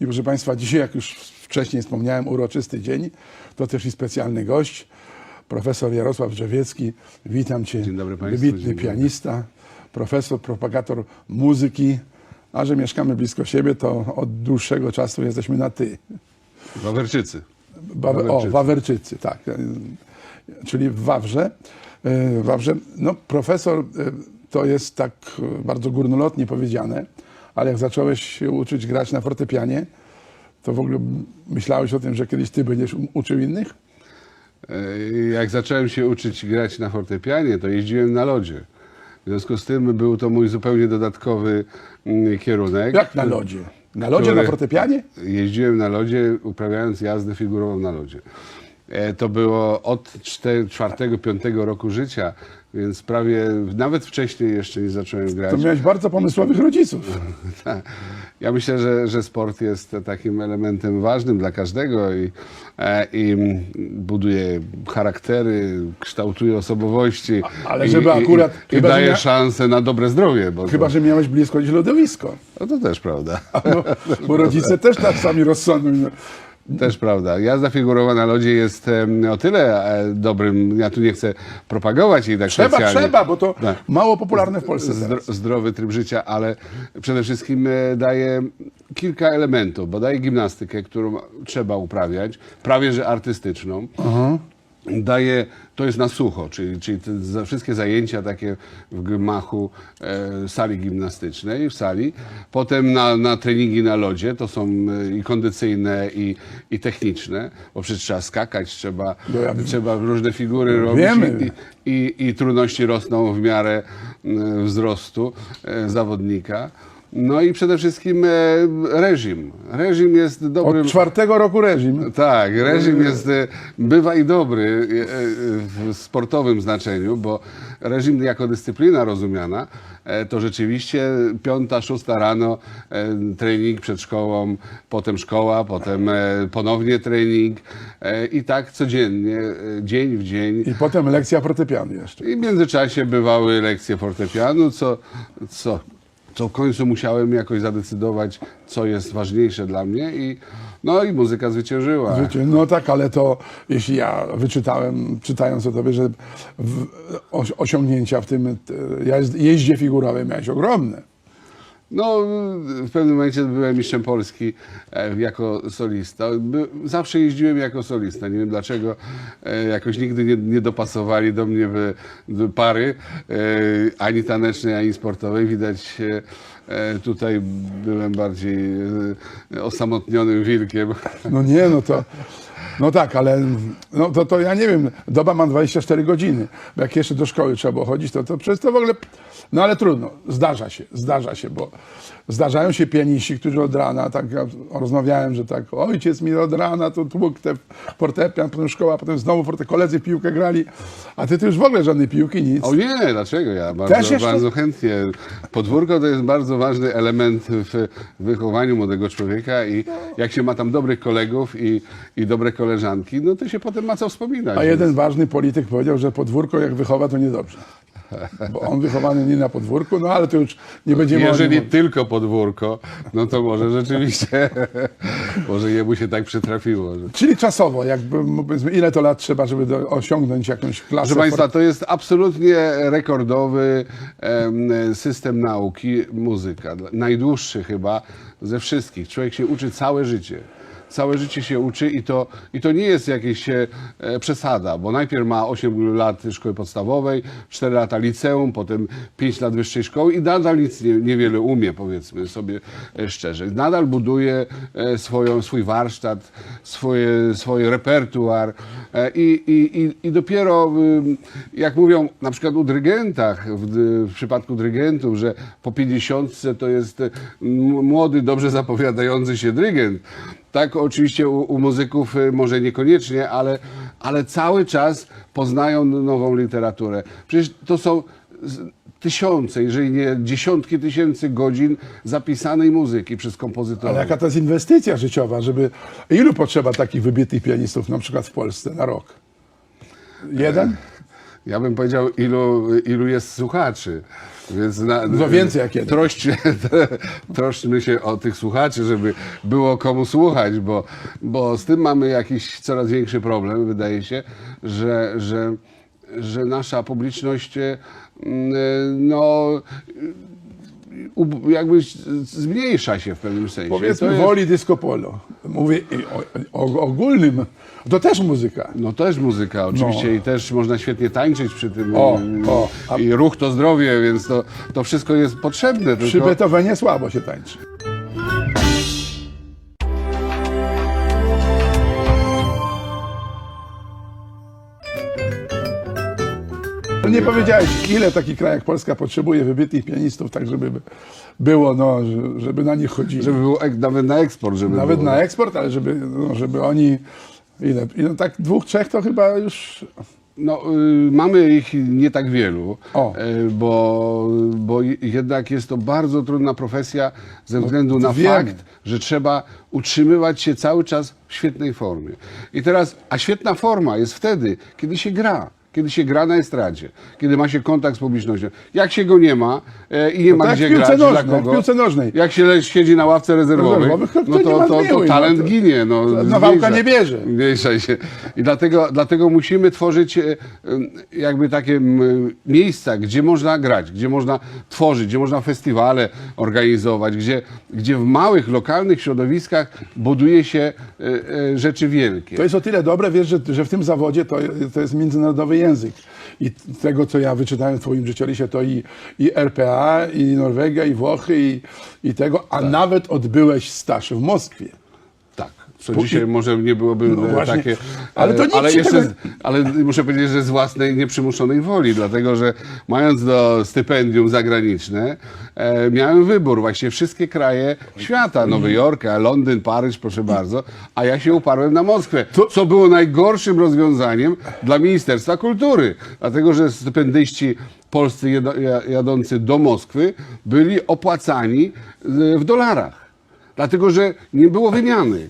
I proszę Państwa, dzisiaj, jak już wcześniej wspomniałem, uroczysty dzień, to też i specjalny gość, profesor Jarosław Drzewiecki. Witam Cię. Dzień dobry Państwu, Wybitny dzień dobry. pianista, profesor, propagator muzyki. A że mieszkamy blisko siebie, to od dłuższego czasu jesteśmy na ty. Wawerczycy. O, Wawerczycy. Tak. Czyli w Wawrze. E, W Wawrze, no profesor e, to jest tak e, bardzo górnolotnie powiedziane, ale jak zacząłeś się uczyć grać na fortepianie, to w ogóle myślałeś o tym, że kiedyś ty będziesz uczył innych? E, Jak zacząłem się uczyć grać na fortepianie, to jeździłem na lodzie. W związku z tym był to mój zupełnie dodatkowy mm, kierunek. Jak na lodzie? Na lodzie, na fortepianie? Jeździłem na lodzie, uprawiając jazdę figurową na lodzie. E, To było od 4-5 roku życia, więc prawie, nawet wcześniej jeszcze nie zacząłem grać. To miałeś bardzo pomysłowych rodziców. Tak. Ja myślę, że, że sport jest takim elementem ważnym dla każdego i, e, i buduje charaktery, kształtuje osobowości. ale i, żeby akurat- I, i daje mia- szansę na dobre zdrowie. Chyba, to, że miałeś blisko gdzieś lodowisko. no to też prawda. No, bo rodzice też tak sami rozsądną. Też prawda. Jazda figurowa na lodzie jest em, o tyle e, dobrym, ja tu nie chcę propagować jej tak Trzeba, specjalnie. trzeba, bo to Tak. mało popularne w Polsce Zdro, teraz. zdrowy tryb życia, ale przede wszystkim e, daje kilka elementów, bo daje gimnastykę, którą trzeba uprawiać, prawie że artystyczną. Daje, to jest na sucho, czyli, czyli te za, wszystkie zajęcia takie w gmachu e, sali gimnastycznej, w sali. Potem na, na treningi na lodzie, to są e, i kondycyjne, i, i techniczne, bo przecież trzeba skakać, trzeba, No ja- trzeba różne figury robić. Wiemy. I, i, i trudności rosną w miarę e, wzrostu e, zawodnika. No i przede wszystkim e, reżim. Reżim jest dobrym. Od czwartego roku reżim. Tak, reżim jest, e, bywa i dobry e, e, w sportowym znaczeniu, bo reżim jako dyscyplina rozumiana, e, to rzeczywiście piąta, szósta rano e, trening przed szkołą, potem szkoła, potem e, ponownie trening e, i tak codziennie, e, dzień w dzień. I potem lekcja fortepianu jeszcze. I w międzyczasie bywały lekcje fortepianu, co, co, co w końcu musiałem jakoś zadecydować, co jest ważniejsze dla mnie i no i muzyka zwyciężyła. No tak, ale to jeśli ja wyczytałem, czytając o tobie, że w, os- osiągnięcia w tym e, jeździe figurowej miałeś ogromne. No, w pewnym momencie byłem mistrzem Polski e, jako solista. Zawsze jeździłem jako solista. Nie wiem dlaczego e, jakoś nigdy nie, nie dopasowali do mnie by, by pary, e, ani tanecznej, ani sportowej. Widać tutaj byłem bardziej osamotnionym wilkiem. No nie, no to. No tak, ale no to, to ja nie wiem, doba mam 24 godziny. Bo jak jeszcze do szkoły trzeba było chodzić, to, to przez to w ogóle. No ale trudno, zdarza się, zdarza się, bo zdarzają się pianiści, którzy od rana, tak ja rozmawiałem, że tak, ojciec mi od rana to tłukł te fortepian, potem szkoła, potem znowu forte, koledzy w piłkę grali, a ty, ty już w ogóle żadnej piłki, nic. O nie, dlaczego? Ja Też bardzo, jeszcze? bardzo chętnie. Podwórko to jest bardzo ważny element w wychowaniu młodego człowieka i jak się ma tam dobrych kolegów i, i dobre koleżanki, no to się potem ma co wspominać. A jeden ważny polityk powiedział, że podwórko jak wychowa, to niedobrze. Bo on wychowany nie na podwórku, no ale to już nie będziemy Jeżeli tylko podwórko, no to może rzeczywiście, może jemu się tak przytrafiło. że- Czyli czasowo, jakby powiedzmy, ile to lat trzeba, żeby do, osiągnąć jakąś klasę? Proszę Państwa, to jest absolutnie rekordowy em, system nauki muzyka. Najdłuższy chyba ze wszystkich. Człowiek się uczy całe życie. Całe życie się uczy i to, i to nie jest jakieś e, przesada, bo najpierw ma 8 lat szkoły podstawowej, 4 lata liceum, potem 5 lat wyższej szkoły i nadal nic nie, niewiele umie, powiedzmy sobie e, szczerze. Nadal buduje e, swoją, swój warsztat, swoje, swój repertuar e, i, i, i, dopiero, jak mówią na przykład u dyrygentach, w, w przypadku dyrygentów, że po 50 to jest młody, dobrze zapowiadający się dyrygent. Tak, oczywiście u, u muzyków y, może niekoniecznie, ale, ale cały czas poznają nową literaturę. Przecież to są tysiące, jeżeli nie dziesiątki tysięcy godzin zapisanej muzyki przez kompozytorów. Ale jaka to jest inwestycja życiowa, żeby... Ilu potrzeba takich wybitnych pianistów na przykład w Polsce na rok? Jeden? Ja bym powiedział, ilu, ilu jest słuchaczy. Więc na, więcej jak jeden. troszczmy się o tych słuchaczy, żeby było komu słuchać, bo, bo z tym mamy jakiś coraz większy problem, wydaje się, że, że, że nasza publiczność e, e, no, jakby zmniejsza się w pewnym sensie. Powiedzmy, To jest- woli disco polo. Mówię o, o ogólnym. To też muzyka. No też muzyka oczywiście No. i też można świetnie tańczyć przy tym. O, o, a- I ruch to zdrowie, więc to, to wszystko jest potrzebne. Przy Tylko... Beethovenie słabo się tańczy. No Nie powiedziałeś, ile taki kraj jak Polska potrzebuje wybitnych pianistów, tak żeby było, no, że- żeby na nich chodzili. Żeby było nawet na eksport, żeby Nawet było. na eksport, ale żeby, no, żeby oni, ile, ile, tak dwóch, trzech to chyba już, No, y, mamy ich nie tak wielu, y, bo, bo je- jednak jest to bardzo trudna profesja ze względu na wiemy. fakt, że trzeba utrzymywać się cały czas w świetnej formie. I teraz, a świetna forma jest wtedy, kiedy się gra. Kiedy się gra na estradzie, kiedy ma się kontakt z publicznością. Jak się go nie ma e, i nie ma tak gdzie w piłce grać, nożnej, dla w kogo, piłce nożnej. jak się le- siedzi na ławce rezerwowej, Rezerwowych, to no to, ma to, to zmiłuj, no talent to- ginie. No, to Nawałka zmniejsza- nie bierze. Mniejsza się. I dlatego, dlatego musimy tworzyć e, em, jakby takie m, miejsca, gdzie można grać, gdzie można tworzyć, gdzie można festiwale organizować, gdzie, gdzie w małych, lokalnych środowiskach buduje się e, e, rzeczy wielkie. To jest o tyle dobre, wiesz, że, że w tym zawodzie to, to jest międzynarodowy język. I tego, co ja wyczytałem w twoim życiorysie, to i, i RPA, i Norwegia, i Włochy, i, i tego, a nawet odbyłeś staż w Moskwie. Co dzisiaj może nie byłoby No e, właśnie. takie. Ale e, to nikt ale, jeszcze, tego- ale muszę powiedzieć, że z własnej nieprzymuszonej woli, dlatego że mając do stypendium zagraniczne, e, miałem wybór. Właściwie wszystkie kraje świata. Nowy Jork, a Londyn, Paryż, proszę bardzo. A ja się uparłem na Moskwę. Co było najgorszym rozwiązaniem dla Ministerstwa Kultury. Dlatego, że stypendyści polscy jadący do Moskwy byli opłacani e, w dolarach. Dlatego, że nie było wymiany.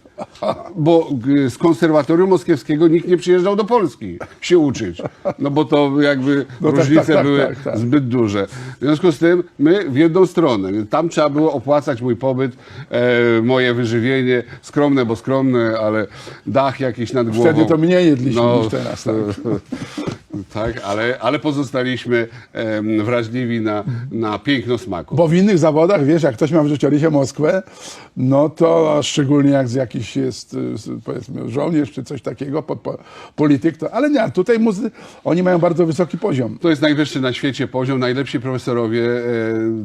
Bo g- z konserwatorium moskiewskiego nikt nie przyjeżdżał do Polski się uczyć. No bo to jakby No tak, różnice tak, tak, były tak, tak. zbyt duże. W związku z tym my w jedną stronę. Tam trzeba było opłacać mój pobyt, e, moje wyżywienie. Skromne, bo skromne, ale dach jakiś nad głową. Wtedy to mniej jedliśmy niż teraz, tak. tak, ale, ale pozostaliśmy em, wrażliwi na, na piękno smaku. Bo w innych zawodach, wiesz, jak ktoś ma w życiorysie Moskwę, no to a szczególnie jak z jakiś jest, y, powiedzmy, żołnierz czy coś takiego, po, po, polityk, to, ale nie, tutaj muzy, oni mają bardzo wysoki poziom. To jest najwyższy na świecie poziom, najlepsi profesorowie. e,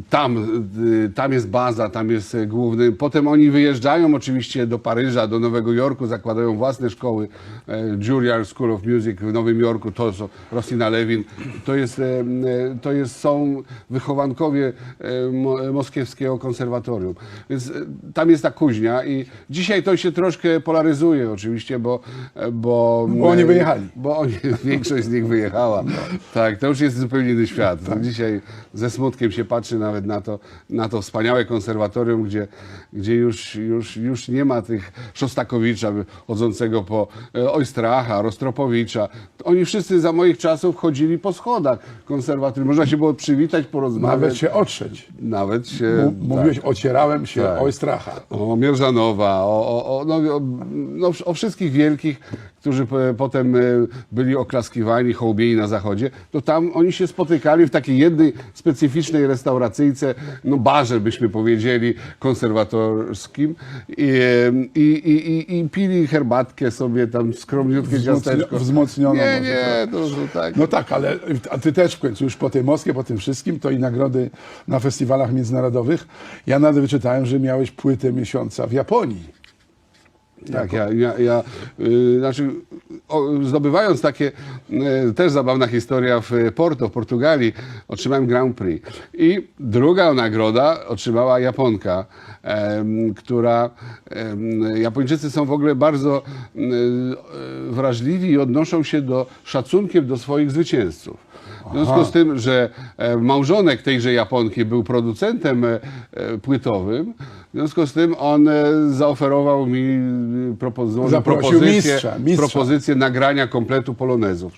Tam, e, tam jest baza, tam jest e, główny. Potem oni wyjeżdżają oczywiście do Paryża, do Nowego Jorku, zakładają własne szkoły. e, Juilliard School of Music w Nowym Jorku, to są Rosina Lewin. To, jest, e, to jest, są wychowankowie e, mo- moskiewskiego konserwatorium. Więc e, tam jest ta kuźnia i dzisiaj to się troszkę polaryzuje oczywiście, bo... Bo, Bo oni wyjechali. bo oni, większość z nich wyjechała. Tak, to już jest zupełnie inny świat. Dzisiaj ze smutkiem się patrzy nawet na to, na to wspaniałe konserwatorium, gdzie, gdzie już, już, już nie ma tych Szostakowicza chodzącego po Oystracha, Rostropowicza. Oni wszyscy za moich czasów chodzili po schodach konserwatorium. Można się było przywitać, porozmawiać. Nawet się otrzeć. Nawet się... M- Mówiłeś, ocierałem się Tak. o stracha. O Mierzanowa, o, o, o, no, o, no, o wszystkich wielkich, którzy po, potem e, byli oklaskiwani, hołbieni na zachodzie, to tam oni się spotykali w takiej jednej specyficznej restauracyjce, no barze byśmy powiedzieli, konserwatorskim i, i, i, i, i pili herbatkę sobie tam, skromniutkie Wzmocnio- ciasteczko. wzmocniono Nie, może nie, to, to tak. No tak, ale a ty też w końcu już po tej Moskwie, po tym wszystkim, to i nagrody na festiwalach międzynarodowych. Ja nawet wyczytałem, że miałeś płytę miesiąca w Japonii. Tak, ja, ja, ja y, znaczy, o, zdobywając takie, y, też zabawna historia w Porto, w Portugalii, otrzymałem Grand Prix. I druga nagroda otrzymała Japonka, która, Japończycy są w ogóle bardzo y, wrażliwi i odnoszą się do szacunkiem do swoich zwycięzców. W związku z tym, że e, małżonek tejże Japonki był producentem e, e, płytowym, związku z tym on e, zaoferował mi propo, złożył Zaprosił propozycję, mistrza, mistrza. propozycję nagrania kompletu polonezów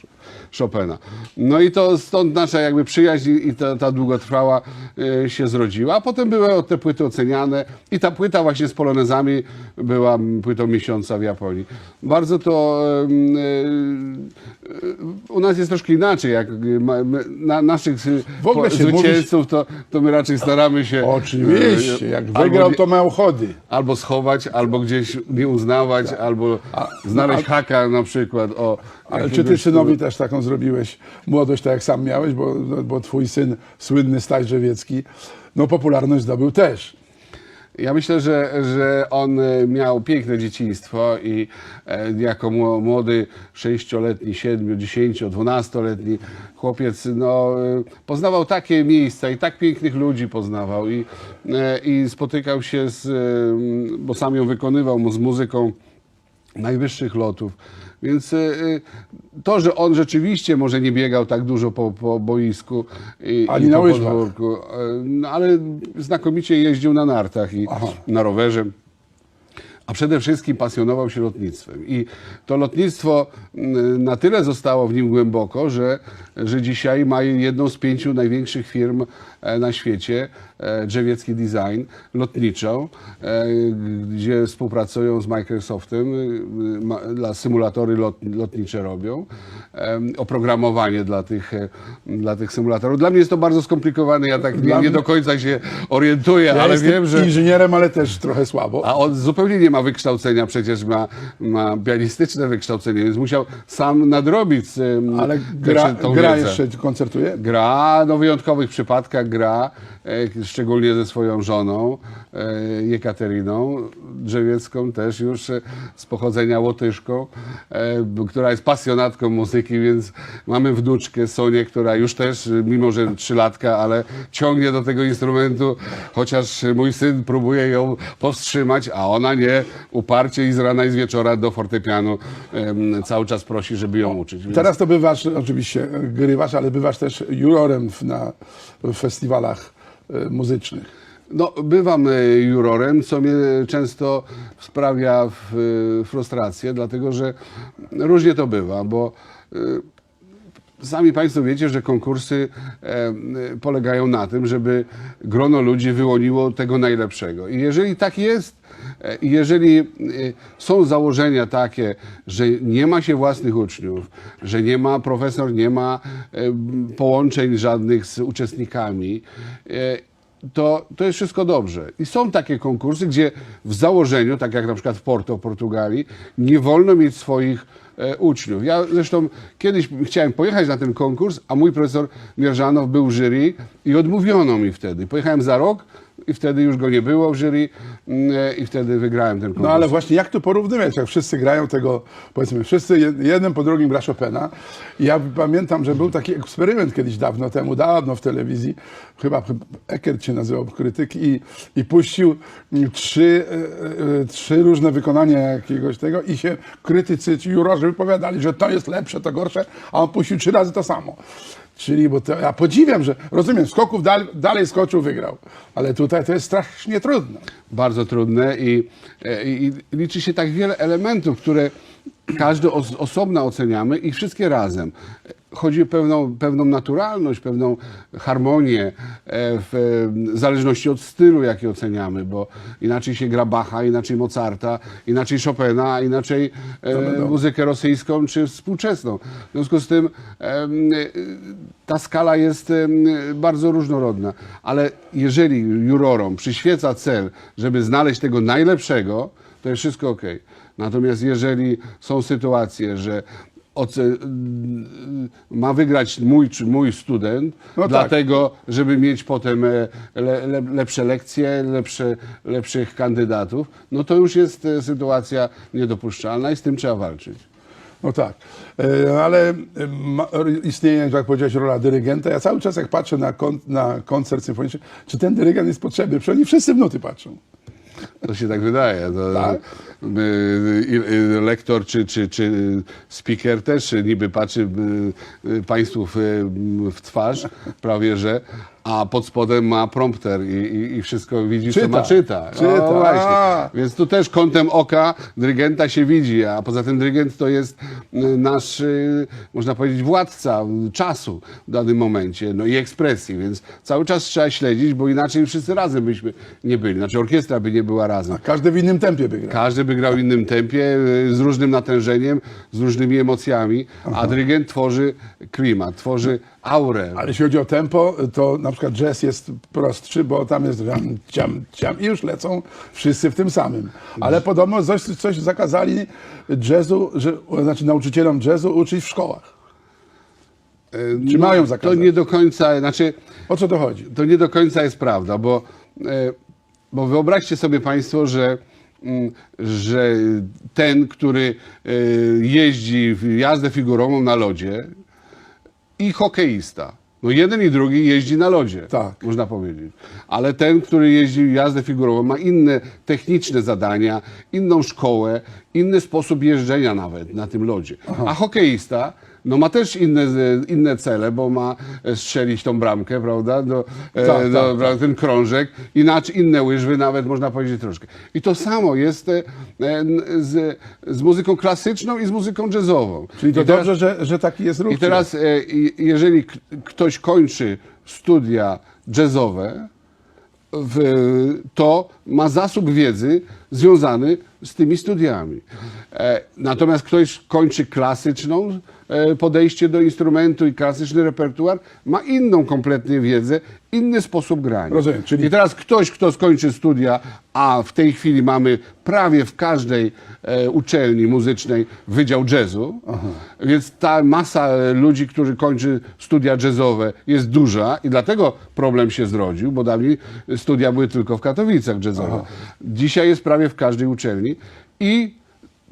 Chopina. No i to stąd nasza jakby przyjaźń i ta, ta długotrwała e, się zrodziła. A potem były te płyty oceniane i ta płyta właśnie z polonezami była płytą miesiąca w Japonii. Bardzo to e, e, u nas jest troszkę inaczej, jak ma, na naszych W ogóle po- się mówi- zwycięzców to, to my raczej staramy się Oczywiście, jak wygrał, to miał chody. albo schować, albo gdzieś nie uznawać, albo znaleźć haka na przykład. O, Ale czy ty synowi też taką zrobiłeś młodość, tak jak sam miałeś, bo, no, bo twój syn, słynny Staś Drzewiecki, no popularność zdobył też. Ja myślę, że, że on e, miał piękne dzieciństwo i e, jako mło- młody, sześcioletni, siedmiu, dziesięcio, dwunastoletni chłopiec, no, e, poznawał takie miejsca i tak pięknych ludzi poznawał i, i spotykał się z, bo sam ją wykonywał z muzyką najwyższych lotów. Więc e, e, to, że on rzeczywiście może nie biegał tak dużo po, po boisku i, Ani i na po łyżwach. podwórku, e, no, ale znakomicie jeździł na nartach i Aha. na rowerze. A przede wszystkim pasjonował się lotnictwem. I to lotnictwo na tyle zostało w nim głęboko, że, że dzisiaj ma jedną z pięciu największych firm e, na świecie, Drzewiecki Design, lotniczą, e, gdzie współpracują z Microsoftem, ma- dla symulatory lot, lotnicze robią, oprogramowanie dla tych, e, dla tych symulatorów. Dla mnie jest to bardzo skomplikowane, ja tak nie, nie do końca się orientuję, Ja ale wiem, że... inżynierem, ale też trochę słabo. A on zupełnie nie ma wykształcenia, przecież ma, ma pianistyczne wykształcenie, więc musiał sam nadrobić Ale gra, tą gra wiedzę. jeszcze koncertuje? Gra, no w wyjątkowych przypadkach gra, e, szczególnie ze swoją żoną e, Jekateriną Drzewiecką, też już e, z pochodzenia łotyszką, e, która jest pasjonatką muzyki, więc mamy wnuczkę Sonię, która już też, mimo że trzylatka, ale ciągnie do tego instrumentu, chociaż mój syn próbuje ją powstrzymać, a ona nie, uparcie i z rana i z wieczora do fortepianu cały czas prosi, żeby ją uczyć. Więc... Teraz to bywasz, oczywiście grywasz, ale bywasz też jurorem na festiwalach muzycznych. No, bywam e, jurorem, co mnie często sprawia w- frustrację, dlatego że różnie to bywa, bo e, sami Państwo wiecie, że konkursy e, polegają na tym, żeby grono ludzi wyłoniło tego najlepszego. I jeżeli tak jest, e, jeżeli e, są założenia takie, że nie ma się własnych uczniów, że nie ma profesor, nie ma połączeń żadnych z uczestnikami, to, to jest wszystko dobrze. I są takie konkursy, gdzie w założeniu, tak jak na przykład w Porto w Portugalii, nie wolno mieć swoich e, uczniów. Ja zresztą kiedyś chciałem pojechać na ten konkurs, a mój profesor Mierzanow był jury i odmówiono mi wtedy. Pojechałem za rok i wtedy już go nie było w jury mm, e, i wtedy wygrałem ten konkurs. No ale właśnie jak tu porównywać, jak wszyscy grają tego, powiedzmy, wszyscy jed- jeden po drugim gra Chopina. Ja pamiętam, że był taki eksperyment kiedyś dawno temu, dawno w telewizji, chyba Eckert się nazywał krytyk i, i puścił trzy, e, e, trzy różne wykonania jakiegoś tego i się krytycy, jurorzy wypowiadali, że to jest lepsze, to gorsze, a on puścił trzy razy to samo. Czyli, bo to, ja podziwiam, że rozumiem, skoków dal, dalej skoczył, wygrał, ale tutaj to jest strasznie trudne. bardzo trudne i, e, i, i liczy się tak wiele elementów, które każdy os, osobno oceniamy i wszystkie razem. Chodzi o pewną, pewną naturalność, pewną harmonię e, w zależności od stylu, jaki oceniamy, bo inaczej się gra Bacha, inaczej Mozarta, inaczej Chopina, inaczej e, muzykę rosyjską czy współczesną. W związku z tym e, ta skala jest bardzo różnorodna, ale jeżeli jurorom przyświeca cel, żeby znaleźć tego najlepszego, to jest wszystko ok. Natomiast jeżeli są sytuacje, że ma wygrać mój, czy mój student, No tak. dlatego, żeby mieć potem e, le, le, lepsze lekcje, lepsze, lepszych kandydatów, no to już jest e, sytuacja niedopuszczalna i z tym trzeba walczyć. No tak, E, ale istnieje, jak powiedziałeś, rola dyrygenta. Ja cały czas jak patrzę na, kon, na koncert symfoniczny, czy ten dyrygent jest potrzebny? Przecież oni wszyscy w nuty patrzą. To się tak wydaje. Tak? y, y, y, lektor czy, czy, czy speaker też niby patrzy y, y, państwu w, w twarz, prawie że, a pod spodem ma prompter i, i, i wszystko widzi, co Czyta. ma czyta. Czyta. No właśnie. A. Więc tu też kątem oka dyrygenta się widzi, a poza tym dyrygent to jest y, nasz, y, można powiedzieć, władca czasu w danym momencie, no i ekspresji, więc cały czas trzeba śledzić, bo inaczej wszyscy razem byśmy nie byli. Znaczy orkiestra by nie była razem. Każdy w innym tempie by grał. Każdy by grał w innym tempie, y, z różnym natężeniem, z różnymi emocjami, a dyrygent tworzy klimat, tworzy aurę. Ale jeśli chodzi o tempo, to na przykład jazz jest prostszy, bo tam jest ciam, ciam, ciam i już lecą wszyscy w tym samym. Ale podobno coś, coś zakazali jazzu, że, znaczy nauczycielom jazzu uczyć w szkołach. Y, Czy mają To zakazać? nie do końca, znaczy O co to chodzi? to nie do końca jest prawda, bo, e, bo wyobraźcie sobie Państwo, że, mm, że ten, który e, jeździ w jazdę figurową na lodzie i hokeista. No jeden i drugi jeździ na lodzie, Tak. można powiedzieć. Ale ten, który jeździ jazdę figurową, ma inne techniczne zadania, inną szkołę, inny sposób jeżdżenia nawet na tym lodzie. A hokeista no ma też inne, inne cele, bo ma e, strzelić tą bramkę, prawda? Do, e, Tak, do, tak, prawda, ten krążek, inaczej inne łyżwy nawet można powiedzieć troszkę. I to samo jest e, e, z, z muzyką klasyczną i z muzyką jazzową. Czyli to teraz- dobrze, że, że taki jest ruch. i teraz, e, jeżeli ktoś kończy studia jazzowe, w, to ma zasób wiedzy związany z tymi studiami. E, natomiast ktoś kończy klasyczną e, podejście do instrumentu i klasyczny repertuar, ma inną kompletnie wiedzę, inny sposób grania. Rozumiem, czyli- I teraz ktoś, kto skończy studia, a w tej chwili mamy prawie w każdej e, uczelni muzycznej wydział jazzu, więc ta masa e, ludzi, którzy kończy studia jazzowe jest duża i dlatego problem się zrodził, bo dawniej studia były tylko w Katowicach jazzowe. Dzisiaj jest prawie w każdej uczelni i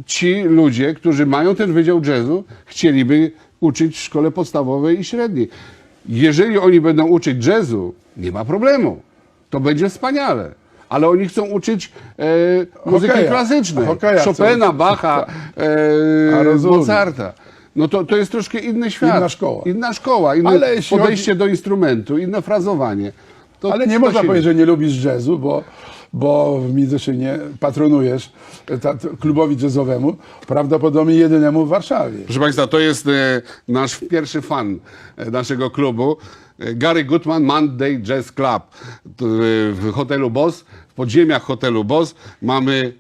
ci ludzie, którzy mają ten wydział jazzu, chcieliby uczyć w szkole podstawowej i średniej. Jeżeli oni będą uczyć jazzu, nie ma problemu. To będzie wspaniale. Ale oni chcą uczyć e, muzyki Hokeja. klasycznej. Hokeja Chopina. Bacha, e. Mozarta. No to, to jest troszkę inny świat. Inna szkoła. Inna szkoła, inne Ale podejście do instrumentu, inne frazowanie. To, Ale nie można powiedzieć, że nie lubisz jazzu, bo, bo w Midzyszynie patronujesz klubowi jazzowemu, prawdopodobnie jedynemu w Warszawie. Proszę Państwa, to jest e, nasz pierwszy fan e, naszego klubu. E, Gary Goodman Monday Jazz Club. W hotelu Boss, w podziemiach hotelu Boss mamy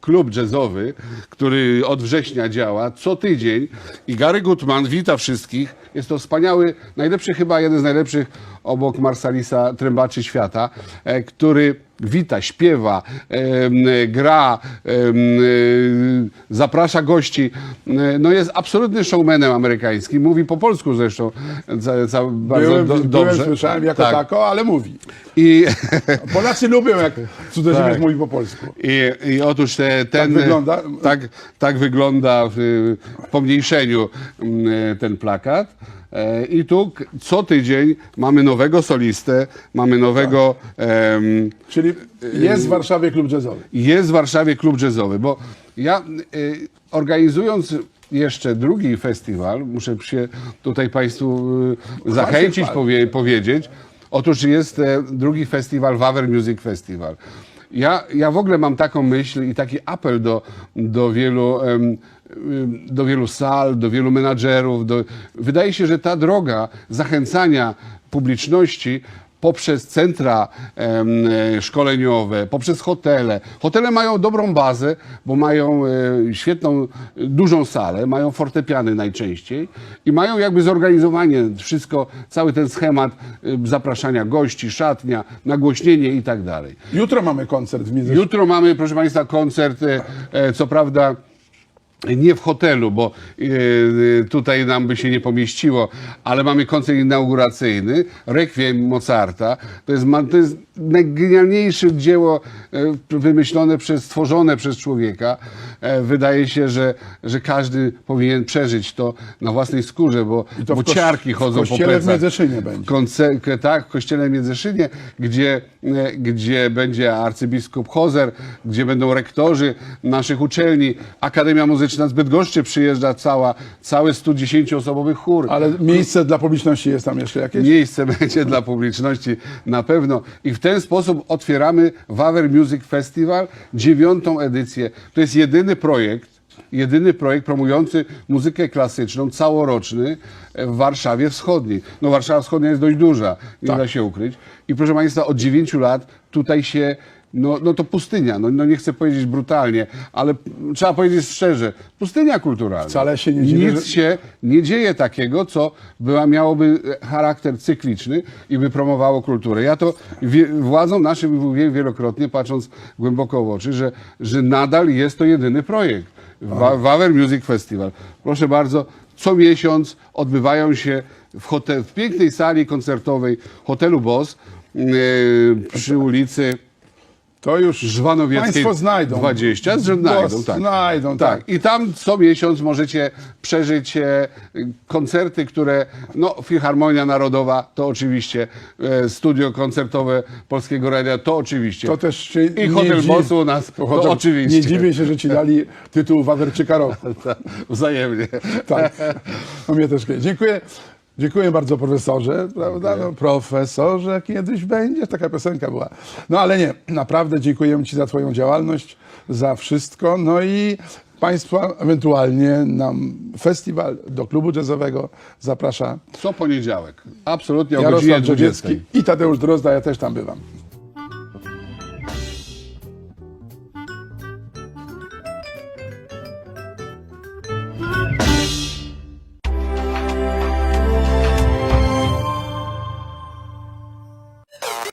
klub jazzowy, który od września działa co tydzień i Gary Goodman wita wszystkich. Jest to wspaniały, najlepszy chyba jeden z najlepszych obok Marsalisa trębaczy świata, który wita, śpiewa, gra, y, zaprasza gości. E, No jest absolutnym showmanem amerykańskim. Mówi po polsku zresztą bardzo Byłem, do, byłem dobrze. słyszałem jako tak. tako, ale mówi. I, Polacy lubią, jak cudzoziemiec Tak. mówi po polsku. i, I otóż te, ten, wygląda? Tak, tak wygląda w, w pomniejszeniu mm, ten plakat. E, I tu co tydzień mamy nowego solistę, mamy nowego... em, Czyli jest w Warszawie klub jazzowy. jest w Warszawie klub jazzowy, bo ja y, organizując jeszcze drugi festiwal, muszę się tutaj Państwu y, zachęcić, powie, powiedzieć. Otóż jest e, drugi festiwal, Waver Music Festival. Ja, ja w ogóle mam taką myśl i taki apel do, do wielu em, do wielu sal, do wielu menadżerów. Do... Wydaje się, że ta droga zachęcania publiczności poprzez centra em, e, szkoleniowe, poprzez hotele. Hotele mają dobrą bazę, bo mają e, świetną, dużą salę, mają fortepiany najczęściej i mają jakby zorganizowanie wszystko, cały ten schemat e, zapraszania gości, szatnia, nagłośnienie i tak dalej. Jutro mamy koncert w Midzyszynie. Jutro mamy, proszę Państwa, koncert, e, e, co prawda nie w hotelu, bo e, e, tutaj nam by się nie pomieściło, ale mamy koncert inauguracyjny, Requiem Mozarta. To jest, to jest najgenialniejsze dzieło e, wymyślone przez, stworzone przez człowieka. Wydaje się, że, że każdy powinien przeżyć to na własnej skórze, bo, bo ciarki chodzą po kościele w plecach. Miedzyszynie będzie. Konce- tak, w kościele w Międzyszynie, gdzie, gdzie będzie arcybiskup Hozer, gdzie będą rektorzy naszych uczelni, Akademia Muzyczna Ponoć na Bydgoszczy przyjeżdża cała, cały 110-osobowy chór. Ale miejsce dla publiczności jest tam jeszcze jakieś? Miejsce będzie dla publiczności na pewno. I w ten sposób otwieramy Wawer Music Festival, dziewiątą edycję. To jest jedyny projekt, jedyny projekt promujący muzykę klasyczną, całoroczny w Warszawie Wschodniej. No Warszawa Wschodnia jest dość duża, nie Tak. da się ukryć. I proszę Państwa, od 9 lat tutaj się no, no to pustynia, no, no nie chcę powiedzieć brutalnie, ale trzeba powiedzieć szczerze, pustynia kulturalna. Wcale się nie dziwię, Nic że- się nie dzieje takiego, co była, miałoby charakter cykliczny i by promowało kulturę. Ja to wie, władzom naszym mówiłem wielokrotnie, patrząc głęboko w oczy, że, że nadal jest to jedyny projekt. Wa- Wawer Music Festival. Proszę bardzo, co miesiąc odbywają się w, hotel, w pięknej sali koncertowej hotelu Boss yy, przy ulicy To już Żwanowieckiej Państwo znajdą. 20, Bo znajdą, tak. Znajdą, tak. tak. I tam co miesiąc możecie przeżyć e, koncerty, które, no Filharmonia Narodowa to oczywiście, e, studio koncertowe Polskiego Radia to oczywiście. To też się I nie Hotel dzi- Boss u nas to Hotel- oczywiście. Nie dziwię się, że ci dali tytuł Wawerczyka roku. Wzajemnie. Tak. No mnie też. Dziękuję. Dziękuję bardzo profesorze, prawda? No, profesorze, kiedyś będziesz, taka piosenka była. No ale nie, naprawdę dziękujemy Ci za Twoją działalność, za wszystko. No i Państwa ewentualnie na festiwal do klubu jazzowego zaprasza Co poniedziałek. Absolutnie o Jarosław godzinie 20. Drzewiecki i Tadeusz Drozda, ja też tam bywam.